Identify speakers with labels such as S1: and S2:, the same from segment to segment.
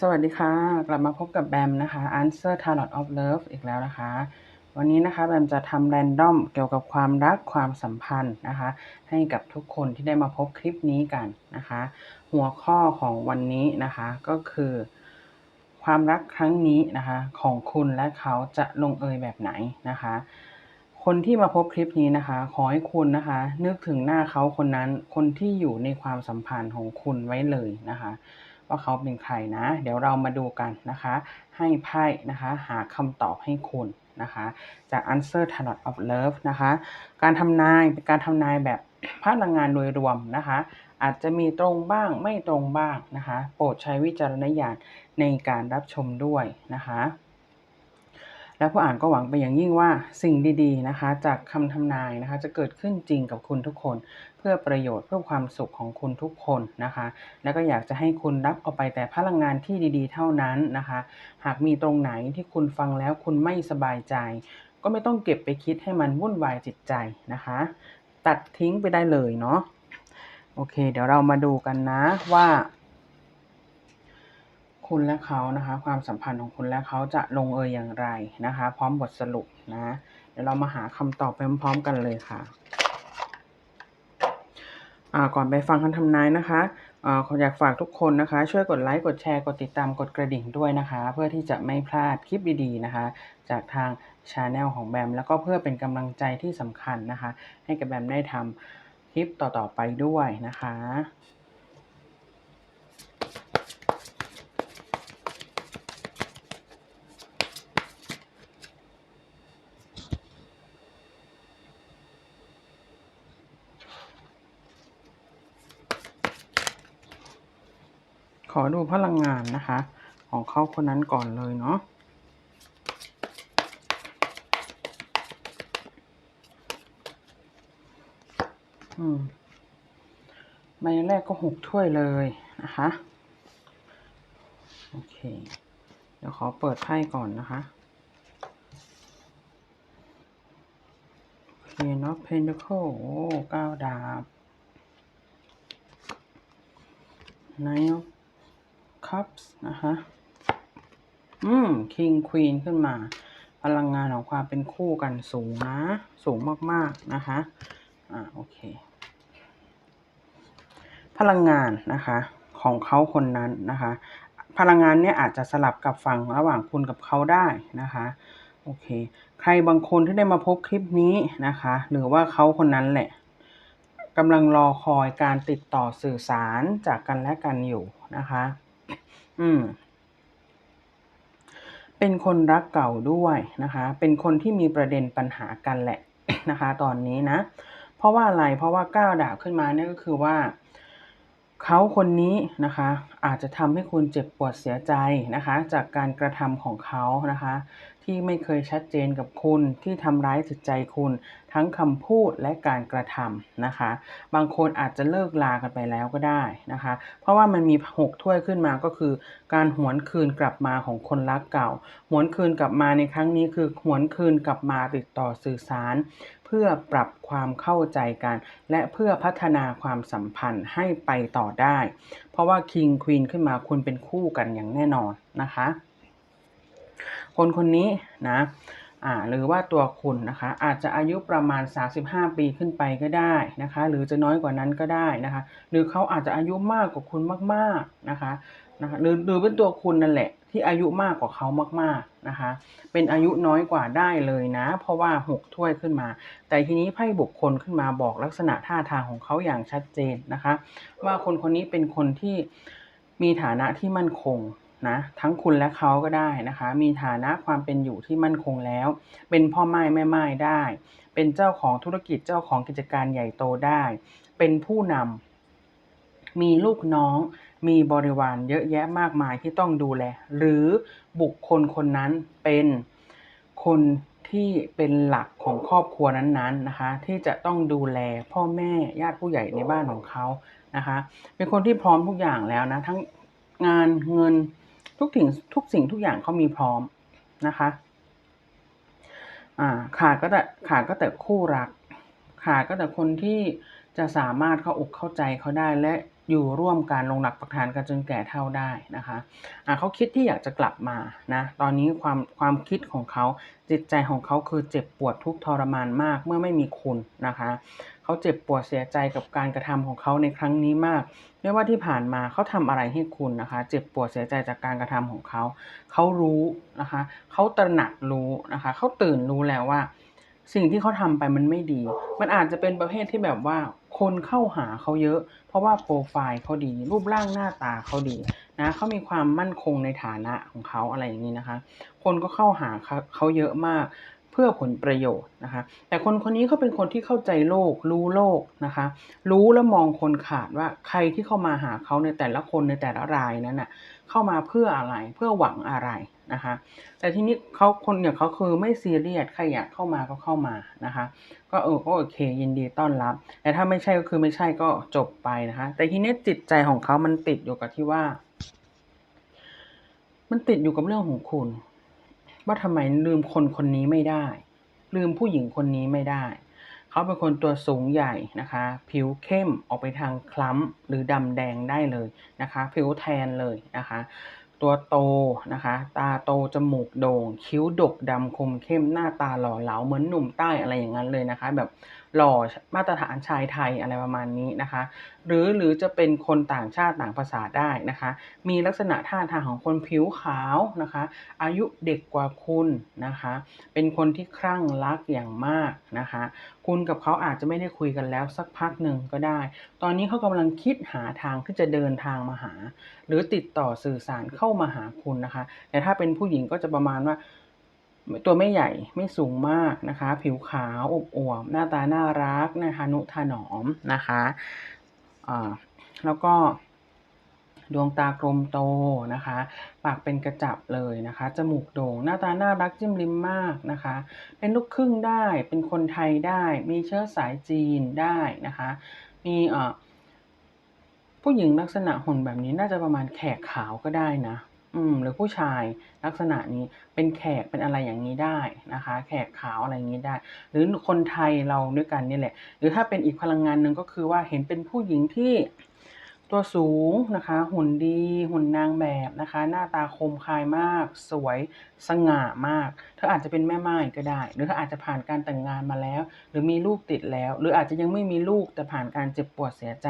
S1: สวัสดีค่ะ กลับมาพบกับแบมนะคะ Answer Tarot of Love อีกแล้วนะคะ วันนี้นะคะแบมจะทำแรนดอมเกี่ยวกับความรักความสัมพันธ์นะคะ ให้กับทุกคนที่ได้มาพบคลิปนี้กันนะคะ หัวข้อของวันนี้นะคะก็คือ ความรักครั้งนี้นะคะ ของคุณและเขาจะลงเอยแบบไหนนะคะ คนที่มาพบคลิปนี้นะคะ ขอให้คุณนะคะ นึกถึงหน้าเขาคนนั้นคนที่อยู่ในความสัมพันธ์ของคุณไว้เลยนะคะ ว่าเขาเป็นใครนะ เดี๋ยวเรามาดูกันนะคะ ให้ไพ่นะคะหาคำตอบให้คุณนะคะ จาก Answer Tarot of Love นะคะ การทำนายเป็นการทำนายแบบพลังงานโดยรวมนะคะ อาจจะมีตรงบ้างไม่ตรงบ้างนะคะ โปรดใช้วิจารณญาณในการรับชมด้วยนะคะและผู้อ่านก็หวังไปอย่างยิ่งว่าสิ่งดีๆนะคะ จากคำทำนายนะคะ จะเกิดขึ้นจริงกับคุณทุกคน พื่อประโยชน์เพื่อความสุขของคุณทุกคนนะคะ แล้วก็อยากจะให้คุณรับเอาไปแต่พลังงานที่ดีๆ เท่านั้นนะคะ หากมีตรงไหนที่คุณฟังแล้วคุณไม่สบายใจ ก็ไม่ต้องเก็บไปคิดให้มันวุ่นวายจิตใจนะคะ ตัดทิ้งไปได้เลยเนาะโอเค เดี๋ยวเรามาดูกันนะว่าคุณและเขานะคะ ความสัมพันธ์ของคุณและเขาจะลงเอยอย่างไรนะคะ พร้อมบทสรุปนะ เดี๋ยวเรามาหาคำตอบไปพร้อมๆกันเลยค่ะ ก่อนไปฟังคำทำนายนะคะขออยากฝากทุกคนนะคะ ช่วยกดไลค์กดแชร์กดติดตามกดกระดิ่งด้วยนะคะ เพื่อที่จะไม่พลาดคลิปดีๆนะคะ จากทางชาแนลของแบมแล้วก็เพื่อเป็นกำลังใจที่สำคัญนะคะ ให้กับแบมได้ทำคลิปต่อๆไปด้วยนะคะ อดูพลังงานนะคะ ของเขาคนนั้นก่อนเลยเนาะอืมใบแรกก็หกถ้วยเลยนะคะ โอเค เดี๋ยวขอเปิดไพ่ก่อนนะคะ โอเคเนาะเพนเด c คโอ้เก้าดาบ Nine of Cups นะคะอืม King Queen ขึ้นมา พลังงานของความเป็นคู่กันสูงนะ สูงมากๆนะคะ อ่าโอเค พลังงานนะคะของเขาคนนั้นนะคะ พลังงานเนี้ยอาจจะสลับกับฝั่งระหว่างคุณกับเขาได้นะคะโอเค ใครบางคนที่ได้มาพบคลิปนี้นะคะ หรือว่าเขาคนนั้นแหละกำลังรอคอยการติดต่อสื่อสารจากกันและกันอยู่นะคะ อืม เป็นคนรักเก่าด้วยนะคะ เป็นคนที่มีประเด็นปัญหากันแหละนะคะ ตอนนี้นะ เพราะว่าอะไร เพราะว่าก้าวดาบขึ้นมาเนี่ยก็คือว่าเขาคนนี้นะคะ อาจจะทำให้คุณเจ็บปวดเสียใจนะคะ จากการกระทำของเขานะคะ ที่ไม่เคยชัดเจนกับคุณที่ทำร้ายจิตใจคุณ ทั้งคำพูดและการกระทำนะคะ บางคนอาจจะเลิกลากันไปแล้วก็ได้นะคะ เพราะว่ามันมีหกถ้วยขึ้นมาก็คือ การหวนคืนกลับมาของคนรักเก่า หวนคืนกลับมาในครั้งนี้คือหวนคืนกลับมาติดต่อสื่อสาร เพื่อปรับความเข้าใจกัน และเพื่อพัฒนาความสัมพันธ์ให้ไปต่อได้ เพราะว่า King Queen ขึ้นมาคุณเป็นคู่กันอย่างแน่นอนนะคะ คนคนนี้นะอ่าหรือว่าตัวคุณนะคะอาจจะอายุประมาณ 35 ปีขึ้นไปก็ได้นะคะหรือจะน้อยกว่านั้นก็ได้นะคะหรือเขาอาจจะอายุมากกว่าคุณมากๆนะคะนะคะหรือหรือเป็นตัวคุณนั่นแหละที่อายุมากกว่าเขามากๆนะคะเป็นอายุน้อยกว่าได้เลยนะ เพราะว่าหกถ้วยขึ้นมา แต่ทีนี้ไพ่บุคคลขึ้นมาบอกลักษณะท่าทางของเขาอย่างชัดเจนนะคะว่าคนคนนี้เป็นคนที่มีฐานะที่มั่นคง นะทั้งคุณและเขาก็ได้นะคะ มีฐานะความเป็นอยู่ที่มั่นคงแล้ว เป็นพ่อไม้แม่ไม้ได้ เป็นเจ้าของธุรกิจเจ้าของกิจการใหญ่โตได้ เป็นผู้นำมีลูกน้อง มีบริวารเยอะแยะมากมายที่ต้องดูแล หรือบุคคลคนนั้นเป็นคนที่เป็นหลักของครอบครัวนั้นๆนะคะ ที่จะต้องดูแลพ่อแม่ญาติผู้ใหญ่ในบ้านของเขานะคะ เป็นคนที่พร้อมทุกอย่างแล้วนะ ทั้งงานเงิน ทุกสิ่งทุกสิ่งทุกอย่างเขามีพร้อมนะคะอ่าขาดก็แต่ขาดก็แต่คู่รัก ขาดก็แต่คนที่จะสามารถเข้าอกเข้าใจเขาได้และอยู่ร่วมกันลงหลักปักฐานกันจนแก่เฒ่าได้นะคะอ่าเขาคิดที่อยากจะกลับมานะตอนนี้ความความคิดของเขาจิตใจของเขาคือเจ็บปวดทุกทรมานมากเมื่อไม่มีคุณนะคะ เขาเจ็บปวดเสียใจกับการกระทำของเขาในครั้งนี้มาก ไม่ว่าที่ผ่านมาเขาทำอะไรให้คุณนะคะ เจ็บปวดเสียใจจากการกระทำของเขา เขารู้นะคะเขาตระหนักรู้นะคะเขาตื่นรู้แล้วว่า สิ่งที่เขาทำไปมันไม่ดี มันอาจจะเป็นประเภทที่แบบว่าคนเข้าหาเขาเยอะ เพราะว่าโปรไฟล์เขาดี รูปร่างหน้าตาเขาดีนะเขามีความมั่นคงในฐานะของเขาอะไรอย่างนี้นะคะ คนก็เข้าหาเขาเขาเยอะมาก พื่อผลประโยชน์นะคะ แต่คนคนนี้เขาเป็นคนที่เข้าใจโลก รู้โลกนะคะ รู้และมองคนขาดว่าใครที่เข้ามาหาเขาในแต่ละคนในแต่ละรายนั้นน่ะเข้ามาเพื่ออะไรเพื่อหวังอะไรนะคะ แต่ทีนี้เขาคนอย่างเขาคือไม่ซีเรียสใครอยากเข้ามาก็เข้ามานะคะ ก็เออก็โอเค ยินดีต้อนรับ แต่ถ้าไม่ใช่ก็คือไม่ใช่ก็จบไปนะคะ แต่ทีนี้จิตใจของเขามันติดอยู่กับที่ว่า มันติดอยู่กับเรื่องของคุณ ว่าทำไมลืมคนคนนี้ไม่ได้ ลืมผู้หญิงคนนี้ไม่ได้ เขาเป็นคนตัวสูงใหญ่นะคะ ผิวเข้มออกไปทางคล้ำหรือดำแดงได้เลยนะคะ ผิวแทนเลยนะคะ ตัวโตนะคะ ตาโตจมูกโด่ง คิ้วดกดำคมเข้มหน้าตาหล่อเหลาเหมือนหนุ่มใต้อะไรอย่างนั้นเลยนะคะ แบบหล่อมาตรฐานชายไทยอะไรประมาณนี้นะคะ หรือหรือจะเป็นคนต่างชาติต่างภาษาได้นะคะ มีลักษณะท่าทางของคนผิวขาวนะคะ อายุเด็กกว่าคุณนะคะ เป็นคนที่คลั่งรักอย่างมากนะคะ คุณกับเขาอาจจะไม่ได้คุยกันแล้วสักพักหนึ่งก็ได้ ตอนนี้เขากำลังคิดหาทางที่จะเดินทางมาหา หรือติดต่อสื่อสารเข้ามาหาคุณนะคะ แต่ถ้าเป็นผู้หญิงก็จะประมาณว่า ตัวไม่ใหญ่ไม่สูงมากนะคะ ผิวขาวอบอวบหน้าตาน่ารักนะคะนุถนอมนะคะอ่าแล้วก็ดวงตากลมโตนะคะ ปากเป็นกระจับเลยนะคะ จมูกโด่ง หน้าตาน่ารักจิ้มลิ้มมากนะคะ เป็นลูกครึ่งได้ เป็นคนไทยได้ มีเชื้อสายจีนได้นะคะ มีเอ่อผู้หญิงลักษณะหุ่นแบบนี้น่าจะประมาณแขกขาวก็ได้นะ อืมหรือผู้ชายลักษณะนี้เป็นแขกเป็นอะไรอย่างนี้ได้นะคะ แขกขาวอะไรอย่างนี้ได้ หรือคนไทยเราด้วยกันนี่แหละ หรือถ้าเป็นอีกพลังงานหนึ่งก็คือว่าเห็นเป็นผู้หญิงที่ ตัวสูงนะคะ หุ่นดีหุ่นนางแบบนะคะ หน้าตาคมคายมาก สวยสง่ามาก เธออาจจะเป็นแม่ไม้ก็ได้ หรือเธออาจจะผ่านการแต่งงานมาแล้ว หรือมีลูกติดแล้ว หรืออาจจะยังไม่มีลูกแต่ผ่านการเจ็บปวดเสียใจ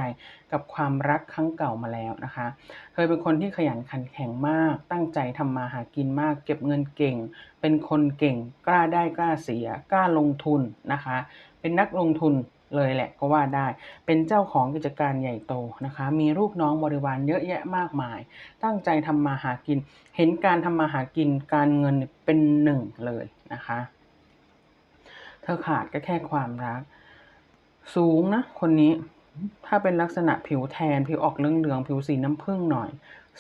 S1: กับความรักครั้งเก่ามาแล้วนะคะ เธอเป็นคนที่ขยันขันแข็งมาก ตั้งใจทำมาหากินมาก เก็บเงินเก่ง เป็นคนเก่ง กล้าได้กล้าเสีย กล้าลงทุนนะคะ เป็นนักลงทุน เลยแหละก็ว่าได้ เป็นเจ้าของกิจการใหญ่โตนะคะ มีลูกน้องบริวารเยอะแยะมากมาย ตั้งใจทำมาหากิน เห็นการทำมาหากินการเงินเป็นหนึ่งเลยนะคะ เธอขาดก็แค่ความรัก สูงนะคนนี้ ถ้าเป็นลักษณะผิวแทน ผิวออกเหลืองๆผิวสีน้ำผึ้งหน่อย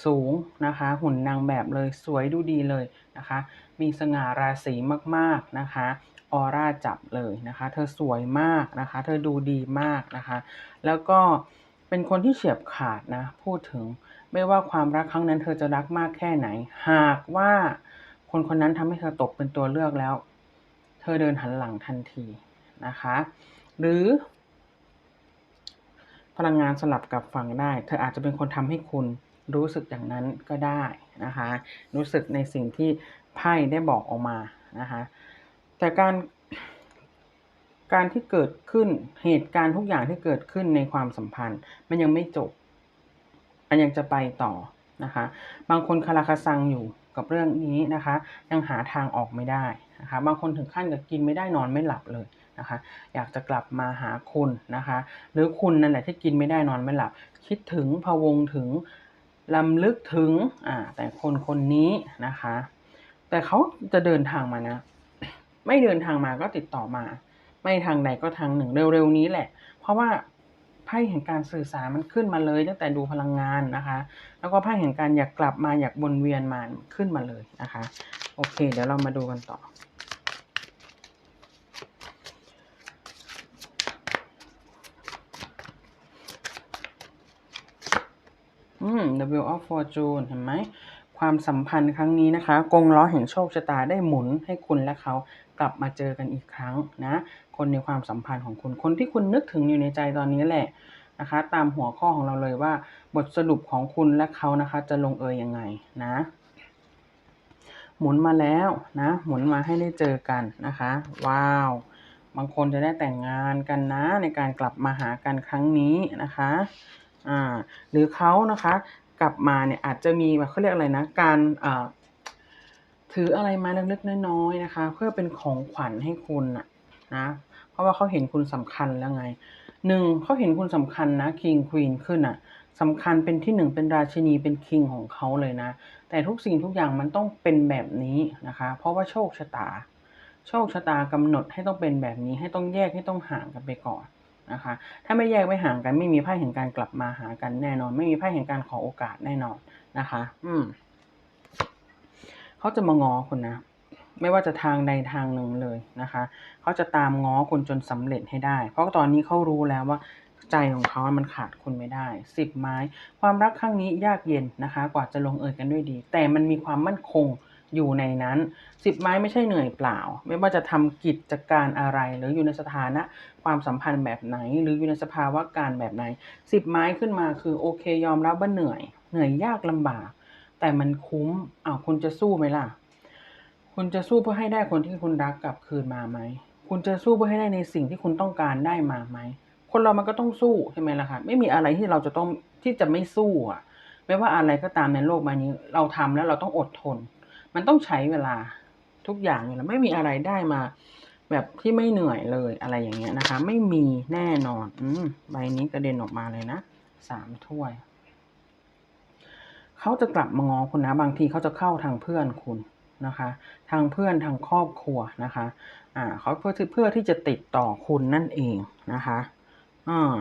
S1: สูงนะคะ หุ่นนางแบบเลยสวยดูดีเลยนะคะ มีสง่าราศีมากๆนะคะ ออร่าจับเลยนะคะ เธอสวยมากนะคะ เธอดูดีมากนะคะ แล้วก็เป็นคนที่เฉียบขาดนะ พูดถึงไม่ว่าความรักครั้งนั้นเธอจะรักมากแค่ไหน หากว่าคนคนนั้นทำให้เธอตกเป็นตัวเลือกแล้ว เธอเดินหันหลังทันทีนะคะ หรือ พลังงานสลับกับฝั่งได้ เธออาจจะเป็นคนทำให้คุณรู้สึกอย่างนั้นก็ได้นะคะ รู้สึกในสิ่งที่ไพ่ได้บอกออกมานะคะ แต่การการที่เกิดขึ้นเหตุการณ์ทุกอย่างที่เกิดขึ้นในความสัมพันธ์ มันยังไม่จบ มันยังจะไปต่อนะคะ บางคนคาราคาซังอยู่กับเรื่องนี้นะคะ ยังหาทางออกไม่ได้นะคะ บางคนถึงขั้นกับกินไม่ได้นอนไม่หลับเลยนะคะ อยากจะกลับมาหาคุณนะคะ หรือคุณนั่นแหละที่กินไม่ได้นอนไม่หลับ คิดถึงพะวงถึงลำลึกถึงอ่าแต่คนคนนี้นะคะ แต่เขาจะเดินทางมานะ ไม่เดินทางมาก็ติดต่อมา ไม่ทางใดก็ทางหนึ่งเร็วๆนี้แหละ เพราะว่าไพ่แห่งการสื่อสารมันขึ้นมาเลยตั้งแต่ดูพลังงานนะคะ แล้วก็ไพ่แห่งการอยากกลับมาอยากวนเวียนมาขึ้นมาเลยนะคะ โอเค เดี๋ยวเรามาดูกันต่อ อืม The Wheel of Fortune เห็นไหมความสัมพันธ์ครั้งนี้นะคะ กงล้อแห่งโชคชะตาได้หมุนให้คุณและเขา กลับมาเจอกันอีกครั้งนะ คนในความสัมพันธ์ของคุณ คนที่คุณนึกถึงอยู่ในใจตอนนี้แหละนะคะ ตามหัวข้อของเราเลยว่า บทสรุปของคุณและเขานะคะจะลงเอยยังไงนะ หมุนมาแล้วนะ หมุนมาให้ได้เจอกันนะคะ ว้าว บางคนจะได้แต่งงานกันนะ ในการกลับมาหากันครั้งนี้นะคะอ่าหรือเขานะคะกลับมาเนี่ยอาจจะมีแบบเขาเรียกอะไรนะ การอ่า ถืออะไรมาเล็กๆน้อยๆนะคะ เพื่อเป็นของขวัญให้คุณนะนะ เพราะว่าเขาเห็นคุณสำคัญแล้วไงหนึ่งเขาเห็นคุณสำคัญนะ king queen ขึ้นอะสำคัญเป็นที่หนึ่งเป็นราชินีเป็นคิงของเขาเลยนะ แต่ทุกสิ่งทุกอย่างมันต้องเป็นแบบนี้นะคะ เพราะว่าโชคชะตา โชคชะตากำหนดให้ต้องเป็นแบบนี้ให้ต้องแยกให้ต้องห่างกันไปก่อนนะคะ ถ้าไม่แยกไม่ห่างกันไม่มีไพ่แห่งการกลับมาหากันแน่นอน ไม่มีไพ่แห่งการขอโอกาสแน่นอนนะคะ อืม เขาจะมางอคุณนะ ไม่ว่าจะทางใดทางหนึ่งเลยนะคะ เขาจะตามง้อคุณจนสำเร็จให้ได้ เพราะตอนนี้เขารู้แล้วว่าใจของเขา มันขาดคุณไม่ได้สิบไม้ ความรักครั้งนี้ยากเย็นนะคะ กว่าจะลงเอยกันด้วยดี แต่มันมีความมั่นคงอยู่ในนั้นสิบไม้ไม่ใช่เหนื่อยเปล่า ไม่ว่าจะทำกิจการอะไร หรืออยู่ในสถานะความสัมพันธ์แบบไหน หรืออยู่ในสภาวะการแบบไหนสิบไม้ขึ้นมาคือโอเคยอมรับว่าเหนื่อย เหนื่อยยากลำบาก แต่มันคุ้มอ้าวคุณจะสู้ไหมล่ะ คุณจะสู้เพื่อให้ได้คนที่คุณรักกลับคืนมาไหม คุณจะสู้เพื่อให้ได้ในสิ่งที่คุณต้องการได้มาไหม คนเรามันก็ต้องสู้ใช่ไหมล่ะคะไม่มีอะไรที่เราจะต้องที่จะไม่สู้อะ ไม่ว่าอะไรก็ตามในโลกใบนี้ เราทำแล้วเราต้องอดทน มันต้องใช้เวลาทุกอย่างอยู่แล้วไม่มีอะไรได้มา แบบที่ไม่เหนื่อยเลยอะไรอย่างเงี้ยนะคะ ไม่มีแน่นอน อืมใบนี้กระเด็นออกมาเลยนะสามถ้วย เขาจะกลับมางอคุณนะบางทีเขาจะเข้าทางเพื่อนคุณนะคะ ทางเพื่อนทางครอบครัวนะคะอ่าเขาเพื่อเพื่อที่จะติดต่อคุณนั่นเองนะคะอ่า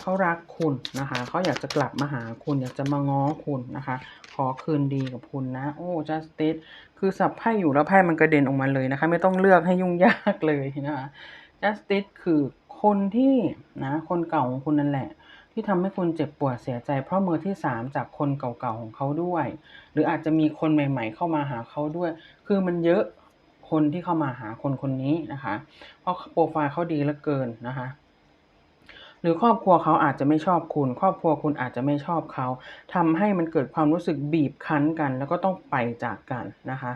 S1: เขารักคุณนะคะเขาอยากจะกลับมาหาคุณอยากจะมาง้อคุณนะคะ ขอคืนดีกับคุณนะ โอ้ justice คือสับไพ่อยู่แล้วไพ่มันกระเด็นออกมาเลยนะคะ ไม่ต้องเลือกให้ยุ่งยากเลยนะคะ justice คือคนที่นะคนเก่าของคุณนั่นแหละ ที่ทำให้คุณเจ็บปวดเสียใจ เพราะมือที่สามจากคนเก่าๆของเขาด้วย หรืออาจจะมีคนใหม่ๆเข้ามาหาเขาด้วย คือมันเยอะคนที่เข้ามาหาคนคนนี้นะคะ เพราะโปรไฟล์เขาดีเหลือเกินนะคะหรือครอบครัวเขาอาจจะไม่ชอบคุณ ครอบครัวคุณอาจจะไม่ชอบเขาทำให้มันเกิดความรู้สึกบีบคั้นกัน แล้วก็ต้องไปจากกันนะคะ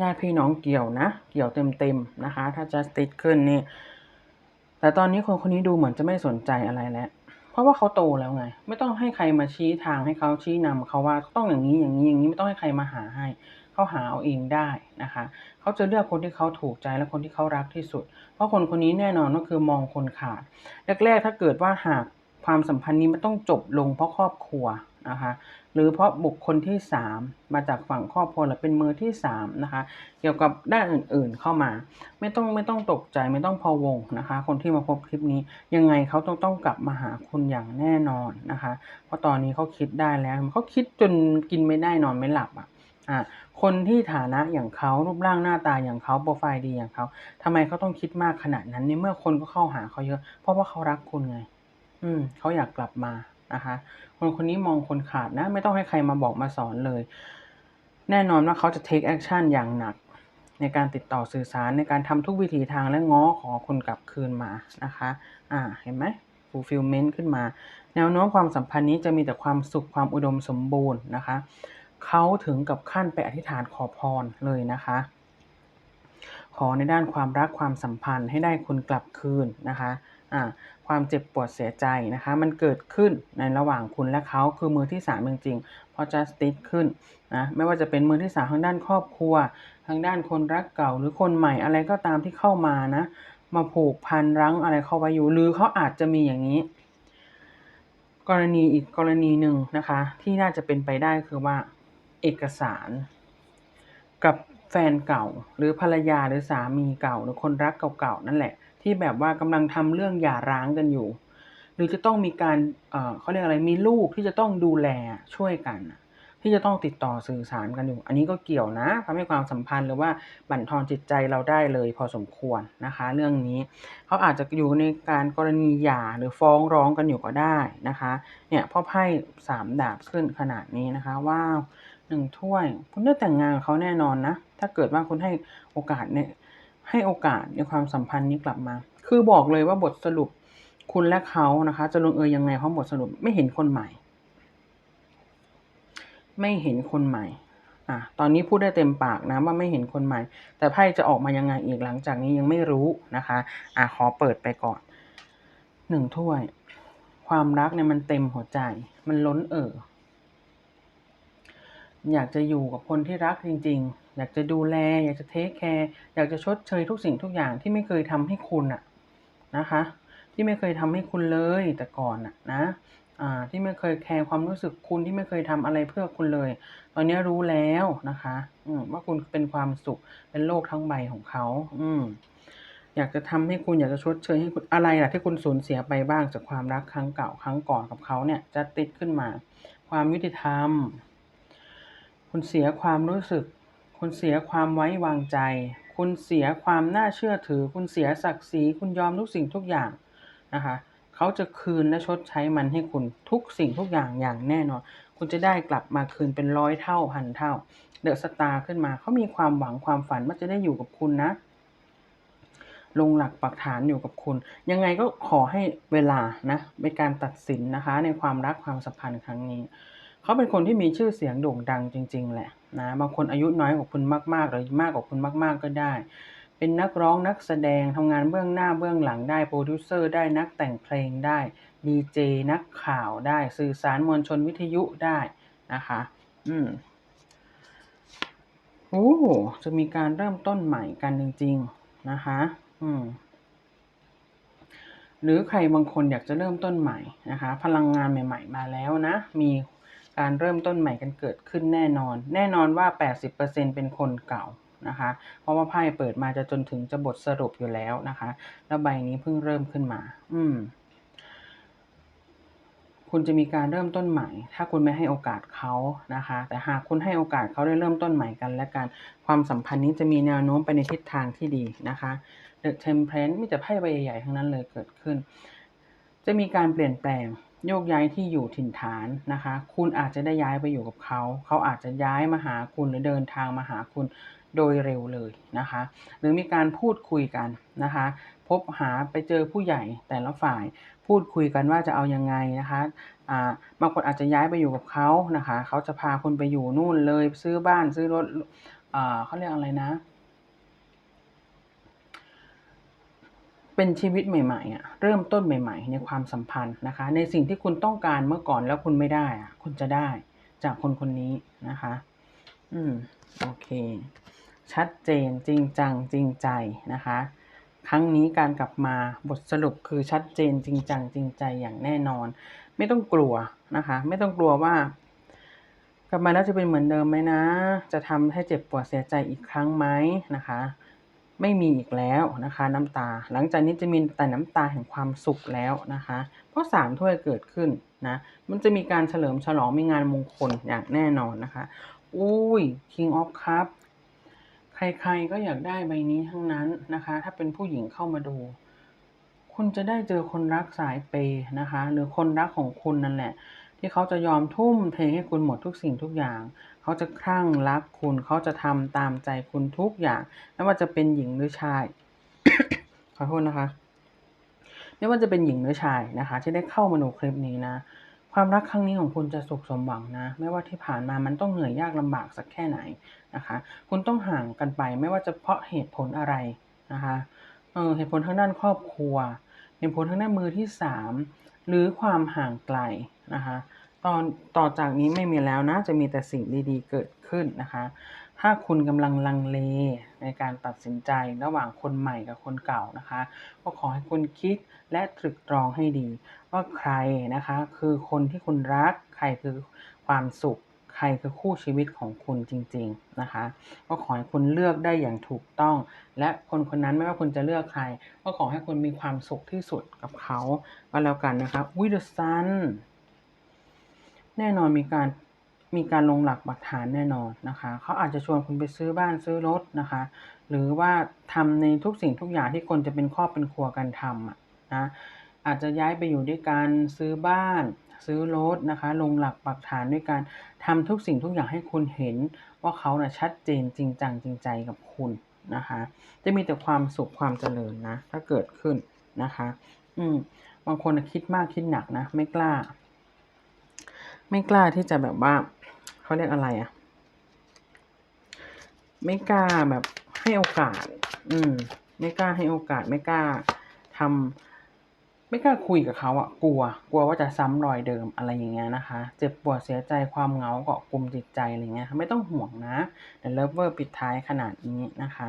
S1: ญาติพี่น้องเกี่ยวนะ เกี่ยวเต็มๆนะคะ ถ้าจะติดขึ้นนี่ แต่ตอนนี้คนคนนี้ดูเหมือนจะไม่สนใจอะไรแล้ว เพราะว่าเขาโตแล้วไง ไม่ต้องให้ใครมาชี้ทางให้เขาชี้นำเขาว่าต้องอย่างนี้อย่างนี้อย่างนี้ไม่ต้องให้ใครมาหาให้ เขาหาเอาเองได้นะคะ เขาจะเลือกคนที่เขาถูกใจและคนที่เขารักที่สุด เพราะคนคนนี้แน่นอนก็คือมองคนขาดแรกๆถ้าเกิดว่าหากความสัมพันธ์นี้มันต้องจบลงเพราะครอบครัว นะคะหรือเพราะบุคคลที่สามมาจากฝั่งครอบครัวหรือเป็นมือที่สามนะคะเกี่ยวกับด้านอื่นๆเข้ามา ไม่ต้องไม่ต้องตกใจไม่ต้องพะวงนะคะ คนที่มาพบคลิปนี้ยังไงเขาต้องต้องกลับมาหาคุณอย่างแน่นอนนะคะ เพราะตอนนี้เขาคิดได้แล้วเขาคิดจนกินไม่ได้นอนไม่หลับอะคนที่ฐานะอย่างเขารูปร่างหน้าตาอย่างเขาโปรไฟล์ดีอย่างเขาทำไมเขาต้องคิดมากขนาดนั้นในเมื่อคนก็เข้าหาเขาเยอะ เพราะว่าเขารักคุณไง อืมเขาอยากกลับมา นะคะคนคนนี้มองคนขาดนะ ไม่ต้องให้ใครมาบอกมาสอนเลย แน่นอนว่าเขาจะ take action อย่างหนัก ในการติดต่อสื่อสารในการทำทุกวิถีทางและง้อขอคุณกลับคืนมานะคะ อ่าเห็นไหม fulfillment ขึ้นมา แนวโน้มความสัมพันธ์นี้จะมีแต่ความสุขความอุดมสมบูรณ์นะคะเขาถึงกับขั้นไปอธิษฐานขอพรเลยนะคะ ขอในด้านความรักความสัมพันธ์ให้ได้คุณกลับคืนนะคะ ความเจ็บปวดเสียใจนะคะ มันเกิดขึ้นในระหว่างคุณและเขาคือมือที่สามจริงๆเพราะ justice ขึ้นนะไม่ว่าจะเป็นมือที่สามทางด้านครอบครัว ทางด้านคนรักเก่าหรือคนใหม่อะไรก็ตามที่เข้ามานะ มาผูกพันรั้งอะไรเข้าไว้อยู่ หรือเขาอาจจะมีอย่างนี้ กรณีอีกกรณีหนึ่งนะคะ ที่น่าจะเป็นไปได้คือว่าเอกสาร กับแฟนเก่า หรือภรรยาหรือสามีเก่า หรือคนรักเก่าๆนั่นแหละ ที่แบบว่ากำลังทำเรื่องหย่าร้างกันอยู่ หรือจะต้องมีการเอ่อเขาเรียกอะไรมีลูกที่จะต้องดูแลช่วยกัน ที่จะต้องติดต่อสื่อสารกันอยู่ อันนี้ก็เกี่ยวนะทำให้ความสัมพันธ์หรือว่าบั่นทอนจิตใจเราได้เลยพอสมควรนะคะ เรื่องนี้เขาอาจจะอยู่ในการกรณีหย่าหรือฟ้องร้องกันอยู่ก็ได้นะคะเนี่ยพ่อไพ่สามดาบขึ้นขนาดนี้นะคะว้าวหนึ่งถ้วย คุณได้แต่งงานกับเขาแน่นอนนะถ้าเกิดว่าคุณให้โอกาสใน ให้โอกาสในความสัมพันธ์นี้กลับมา คือบอกเลยว่าบทสรุปคุณและเขานะคะ จะลงเอยยังไงเพราะบทสรุปไม่เห็นคนใหม่ ไม่เห็นคนใหม่อะตอนนี้พูดได้เต็มปากนะว่าไม่เห็นคนใหม่ แต่ไพ่จะออกมายังไงอีกหลังจากนี้ยังไม่รู้นะคะอะขอเปิดไปก่อนหนึ่งถ้วย ความรักเนี่ยมันเต็มหัวใจ มันล้นเอ่ออยากจะอยู่กับคนที่รักจริง ๆ อยากจะดูแล อยากจะเทคแคร์อยากจะชดเชยทุกสิ่งทุกอย่างที่ไม่เคยทำให้คุณอะนะคะ ที่ไม่เคยทำให้คุณเลยแต่ก่อนอะนะที่ไม่เคยแคร์ความรู้สึกคุณที่ไม่เคยทำอะไรเพื่อคุณเลย ตอนนี้รู้แล้วนะคะอืว่าคุณเป็นความสุขเป็นโลกทั้งใบของเขา อืมอยากจะทำให้คุณอยากจะชดเชยให้คุณอะไรล่ะที่คุณสูญเสียไปบ้างจากความรักครั้งเก่าครั้งก่อนกับเขาเนี่ย จะติดขึ้นมา ความยุติธรรม คุณเสียความรู้สึก คุณเสียความไว้วางใจ คุณเสียความน่าเชื่อถือ คุณเสียศักดิ์ศรีคุณยอมทุกสิ่งทุกอย่างนะคะเขาจะคืนและชดใช้มันให้คุณทุกสิ่งทุกอย่างอย่างแน่นอน คุณจะได้กลับมาคืนเป็นร้อยเท่าพันเท่า เดอะสตาร์ขึ้นมาเขามีความหวังความฝันว่าจะได้อยู่กับคุณนะ ลงหลักปักฐานอยู่กับคุณ ยังไงก็ขอให้เวลานะในการตัดสินนะคะ ในความรักความสัมพันธ์ครั้งนี้ เขาเป็นคนที่มีชื่อเสียงโด่งดังจริง ๆ แหละ นะบางคนอายุน้อยกว่าคุณมากๆ หรือมากกว่าคุณมากๆก็ได้ เป็นนักร้องนักแสดงทำงานเบื้องหน้าเบื้องหลังได้โปรดิวเซอร์ได้นักแต่งเพลงได้ดีเจนักข่าวได้สื่อสารมวลชนวิทยุได้นะคะ อืมโอ้จะมีการเริ่มต้นใหม่กันจริง ๆ นะคะ อืมหรือใครบางคนอยากจะเริ่มต้นใหม่นะคะ พลังงานใหม่ ๆ มาแล้วนะ มี การเริ่มต้นใหม่กันเกิดขึ้นแน่นอน แน่นอนว่า 80%เป็นคนเก่านะคะ เพราะว่าไพ่เปิดมาจะจนถึงจะบทสรุปอยู่แล้วนะคะ แล้วใบนี้เพิ่งเริ่มขึ้นมา อืม คุณจะมีการเริ่มต้นใหม่ ถ้าคุณไม่ให้โอกาสเขานะคะ แต่หากคุณให้โอกาสเขาได้เริ่มต้นใหม่กัน และกันความสัมพันธ์นี้จะมีแนวโน้มไปในทิศทางที่ดีนะคะ The Temperance มีแต่ไพ่ใบใหญ่ๆทั้งนั้นเลยเกิดขึ้น จะมีการเปลี่ยนแปลง โยกย้ายที่อยู่ถิ่นฐานนะคะ คุณอาจจะได้ย้ายไปอยู่กับเขา เขาอาจจะย้ายมาหาคุณหรือเดินทางมาหาคุณโดยเร็วเลยนะคะ หรือมีการพูดคุยกันนะคะ พบหาไปเจอผู้ใหญ่แต่ละฝ่ายพูดคุยกันว่าจะเอายังไงนะคะอ่าบางคนอาจจะย้ายไปอยู่กับเขานะคะ เขาจะพาคุณไปอยู่นู่นเลยซื้อบ้านซื้อรถอ่าเขาเรียกอะไรนะ เป็นชีวิตใหม่ๆอะเริ่มต้นใหม่ ๆ ในความสัมพันธ์นะคะ ในสิ่งที่คุณต้องการเมื่อก่อนแล้วคุณไม่ได้อะคุณจะได้จากคนคนนี้นะคะ อืมโอเค ชัดเจนจริงจังจริงใจนะคะ ครั้งนี้การกลับมาบทสรุปคือชัดเจนจริงจังจริงใจอย่างแน่นอน ไม่ต้องกลัวนะคะ ไม่ต้องกลัวว่า กลับมาแล้วจะเป็นเหมือนเดิมไหมนะ จะทำให้เจ็บปวดเสียใจอีกครั้งไหมนะคะ ไม่มีอีกแล้วนะคะ น้ำตา หลังจากนี้จะมีแต่น้ำตาแห่งความสุขแล้วนะคะ เพราะสามถ้วยเกิดขึ้นนะมันจะมีการเฉลิมฉลองมีงานมงคลอย่างแน่นอนนะคะ อุ้ย King of Cup ใครๆก็อยากได้ใบนี้ทั้งนั้นนะคะ ถ้าเป็นผู้หญิงเข้ามาดู คุณจะได้เจอคนรักสายเปย์นะคะ หรือคนรักของคุณนั่นแหละ ที่เขาจะยอมทุ่มเทให้คุณหมดทุกสิ่งทุกอย่าง เขาจะคลั่งรักคุณ เขาจะทำตามใจคุณทุกอย่าง ไม่ว่าจะเป็นหญิงหรือชาย ขอโทษนะคะ ไม่ว่าจะเป็นหญิงหรือชายนะคะ ที่ได้เข้ามาดูคลิปนี้นะ ความรักครั้งนี้ของคุณจะสุขสมหวังนะ ไม่ว่าที่ผ่านมามันต้องเหนื่อยยากลำบากสักแค่ไหนนะคะ คุณต้องห่างกันไป ไม่ว่าจะเพราะเหตุผลอะไรนะคะ เออเหตุผลทางด้านครอบครัว เหตุผลทางด้านมือที่สาม หรือความห่างไกลนะคะตอนต่อจากนี้ไม่มีแล้วนะ จะมีแต่สิ่งดีๆเกิดขึ้นนะคะ ถ้าคุณกำลังลังเลในการตัดสินใจระหว่างคนใหม่กับคนเก่านะคะ ก็ขอให้คุณคิดและตรึกตรองให้ดี ว่าใครนะคะคือคนที่คุณรัก ใครคือความสุข ใครคือคู่ชีวิตของคุณจริง ๆนะคะ ก็ขอให้คุณเลือกได้อย่างถูกต้อง และคนคนนั้นไม่ว่าคุณจะเลือกใคร ก็ขอให้คุณมีความสุขที่สุดกับเขาก็แล้วกันนะคะวิดซันแน่นอนมีการมีการลงหลักปักฐานแน่นอนนะคะ เขาอาจจะชวนคุณไปซื้อบ้านซื้อรถนะคะ หรือว่าทำในทุกสิ่งทุกอย่างที่คนจะเป็นครอบเป็นครัวกันทำอะนะอาจจะย้ายไปอยู่ด้วยกันซื้อบ้าน ซื้อรถนะคะ ลงหลักปักฐานด้วยการทำทุกสิ่งทุกอย่างให้คุณเห็นว่าเขานะ่ะชัดเจนจริงจังจริงใจกับคุณนะคะ จะมีแต่ความสุขความเจริญนะ ถ้าเกิดขึ้นนะคะ อืมบางคนคิดมากคิดหนักนะ ไม่กล้า ไม่กล้าที่จะแบบว่าเขาเรียกอะไรอะไม่กล้าแบบให้โอกาส อืม ไม่กล้าให้โอกาส ไม่กล้าทำ ไม่กล้าคุยกับเขาอะกลัว กลัวว่าจะซ้ำรอยเดิมอะไรอย่างเงี้ยนะคะ เจ็บปวดเสียใจความเหงาเกาะกลุ่มจิตใจอะไรเงี้ยไม่ต้องห่วงนะ The Lover ปิดท้ายขนาดนี้นะคะ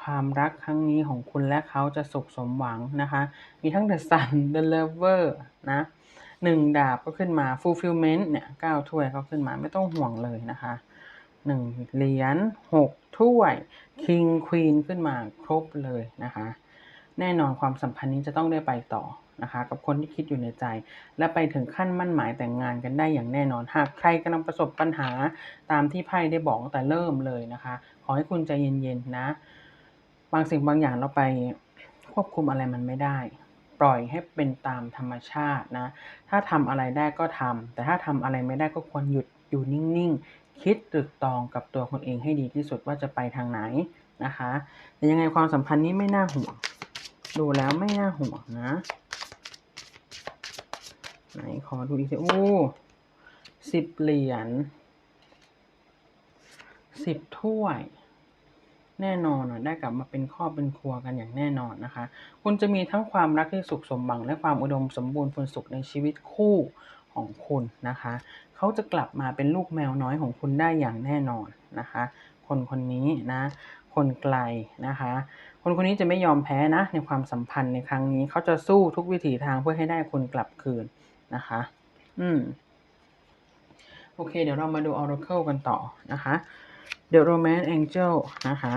S1: ความรักครั้งนี้ของคุณและเขาจะสุขสมหวังนะคะ มีทั้ง The Sun The Lover นะ1ดาบก็ขึ้นมา Fulfillment เนี่ย9ถ้วยก็ขึ้นมาไม่ต้องห่วงเลยนะคะ1เหรียญ6ถ้วย King Queen ขึ้นมาครบเลยนะคะ แน่นอนความสัมพันธ์นี้จะต้องได้ไปต่อ นะคะกับคนที่คิดอยู่ในใจ และไปถึงขั้นมั่นหมายแต่งงานกันได้อย่างแน่นอน หากใครกำลังประสบปัญหาตามที่ไพ่ได้บอกตั้งแต่เริ่มเลยนะคะ ขอให้คุณใจเย็นๆนะ บางสิ่งบางอย่างเราไปควบคุมอะไรมันไม่ได้ ปล่อยให้เป็นตามธรรมชาตินะ ถ้าทำอะไรได้ก็ทำแต่ถ้าทำอะไรไม่ได้ก็ควรหยุดอยู่นิ่งๆ คิดตรึกตรองกับตัวคุณเองให้ดีที่สุดว่าจะไปทางไหนนะคะ แต่ยังไงความสัมพันธ์นี้ไม่น่าห่วงดูแล้วไม่น่าห่วงนะ ไหนขอดูอีกสิโอ้10เหรียญ10ถ้วย แน่นอนได้กลับมาเป็นครอบเป็นครัวกันอย่างแน่นอนนะคะ คุณจะมีทั้งความรักที่สุขสมหวัง และความอุดมสมบูรณ์พูนสุขในชีวิตคู่ของคุณนะคะ เขาจะกลับมาเป็นลูกแมวน้อยของคุณได้อย่างแน่นอนนะคะ คนคนนี้นะ คนไกลนะคะ คนคนนี้จะไม่ยอมแพ้นะในความสัมพันธ์ในครั้งนี้ เขาจะสู้ทุกวิถีทางเพื่อให้ได้คุณกลับคืน นะคะ อืม โอเค เดี๋ยวเรามาดู Oracle กันต่อนะคะ The Romance Angel นะคะ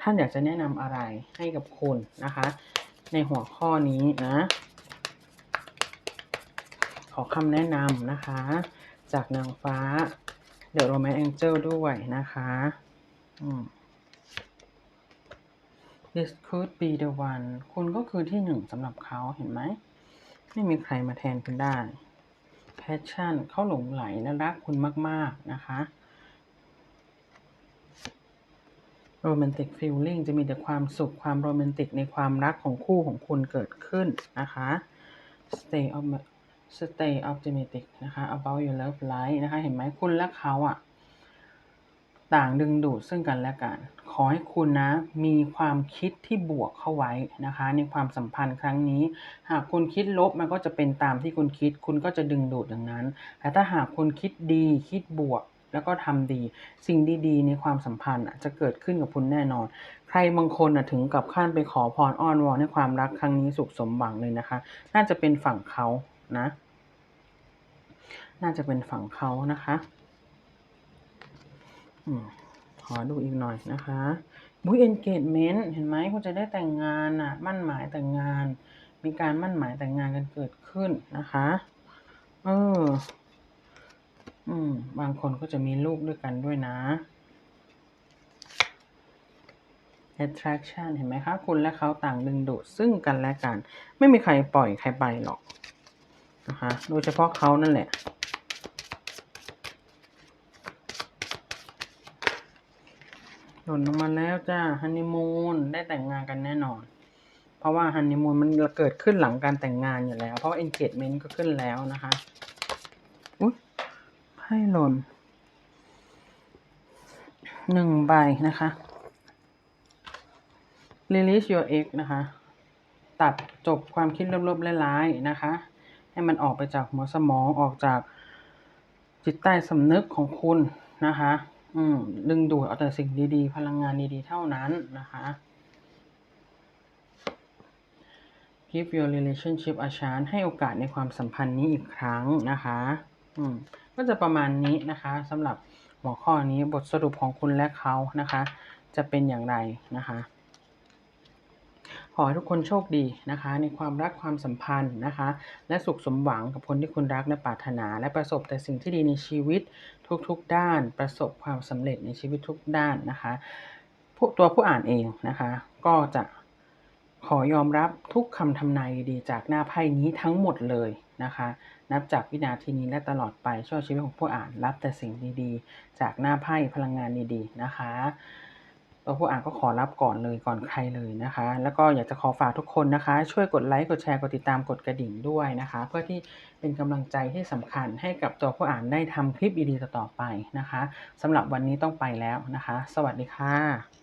S1: ท่านอยากจะแนะนำอะไรให้กับคุณนะคะ ในหัวข้อนี้นะ ขอคำแนะนำนะคะ จากนางฟ้า The Romance Angel ด้วยนะคะอืม This could be the one คุณก็คือที่หนึ่งสำหรับเขาเห็นไหม ไม่มีใครมาแทนคุณได้ Passion เขาหลงไหลและรักคุณมาก ๆ นะคะ Romantic Feeling จะมีแต่ความสุขความโรแมนติกในความรักของคู่ของคุณเกิดขึ้นนะคะ Stay op Stay optimistic นะคะ about your love life นะคะ เห็นไหมคุณและเขาอะต่างดึงดูดซึ่งกันและกัน ขอให้คุณนะมีความคิดที่บวกเข้าไว้นะคะ ในความสัมพันธ์ครั้งนี้ หากคุณคิดลบมันก็จะเป็นตามที่คุณคิด คุณก็จะดึงดูดอย่างนั้นแต่ถ้าหากคุณคิดดีคิดบวกแล้วก็ทำดีสิ่งดีๆ ในความสัมพันธ์จะเกิดขึ้นกับคุณแน่นอน ใครบางคนถึงกับขั้นไปขอพรอ้อนวอนให้ความรักครั้งนี้สุขสมหวังเลยนะคะ น่าจะเป็นฝั่งเขานะ น่าจะเป็นฝั่งเขานะคะ อืม อดูอีกหน่อยนะคะบุ้ย engagement เห็นไหมคุณจะได้แต่งงานน่ะ มั่นหมายแต่งงาน มีการมั่นหมายแต่งงานกันเกิดขึ้นนะคะเอออืม บางคนก็จะมีลูกด้วยกันด้วยนะ attraction เห็นไหมคะ คุณและเขาต่างดึงดูดซึ่งกันและกัน ไม่มีใครปล่อยใครไปหรอกนะคะ โดยเฉพาะเขานั่นแหละ หล่นลงมาแล้วจ้าฮันนีมูนได้แต่งงานกันแน่นอน เพราะว่าฮันนีมูนมันเกิดขึ้นหลังการแต่งงานอยู่แล้ว เพราะว่า engagement ก็ขึ้นแล้วนะคะอุ๊ยไพ่หล่นหนึ่งใบนะคะ release your ex นะคะ ตัดจบความคิดลบๆร้ายๆนะคะ ให้มันออกไปจากหัวสมองออกจากจิตใต้สำนึกของคุณนะคะ อืม ดึงดูดเอาแต่สิ่งดีๆ พลังงานดีๆ เท่านั้นนะคะ give your relationship a chance ให้โอกาสในความสัมพันธ์นี้อีกครั้งนะคะ อืม ก็จะประมาณนี้นะคะสำหรับหัวข้อนี้บทสรุปของคุณและเขานะคะ จะเป็นอย่างไรนะคะ ขอให้ทุกคนโชคดีนะคะ ในความรักความสัมพันธ์นะคะ และสุขสมหวังกับคนที่คุณรักและปรารถนา และประสบแต่สิ่งที่ดีในชีวิตทุกๆด้าน ประสบความสำเร็จในชีวิตทุกด้านนะคะผู้ตัวผู้อ่านเองนะคะ ก็จะขอยอมรับทุกคำทำนายดีจากหน้าไพ่นี้ทั้งหมดเลยนะคะ นับจากวินาทีนี้และตลอดไปช่วยชีวิตของผู้อ่านรับแต่สิ่งดีๆ จากหน้าไพ่พลังงานดีๆนะคะ ตัวผู้อ่านก็ขอรับก่อนเลยก่อนใครเลยนะคะ แล้วก็อยากจะขอฝากทุกคนนะคะ ช่วยกดไลค์กดแชร์กดติดตามกดกระดิ่งด้วยนะคะ เพื่อที่เป็นกำลังใจที่สำคัญให้กับตัวผู้อ่านได้ทำคลิปดีๆต่อๆไปนะคะสำหรับวันนี้ต้องไปแล้วนะคะ สวัสดีค่ะ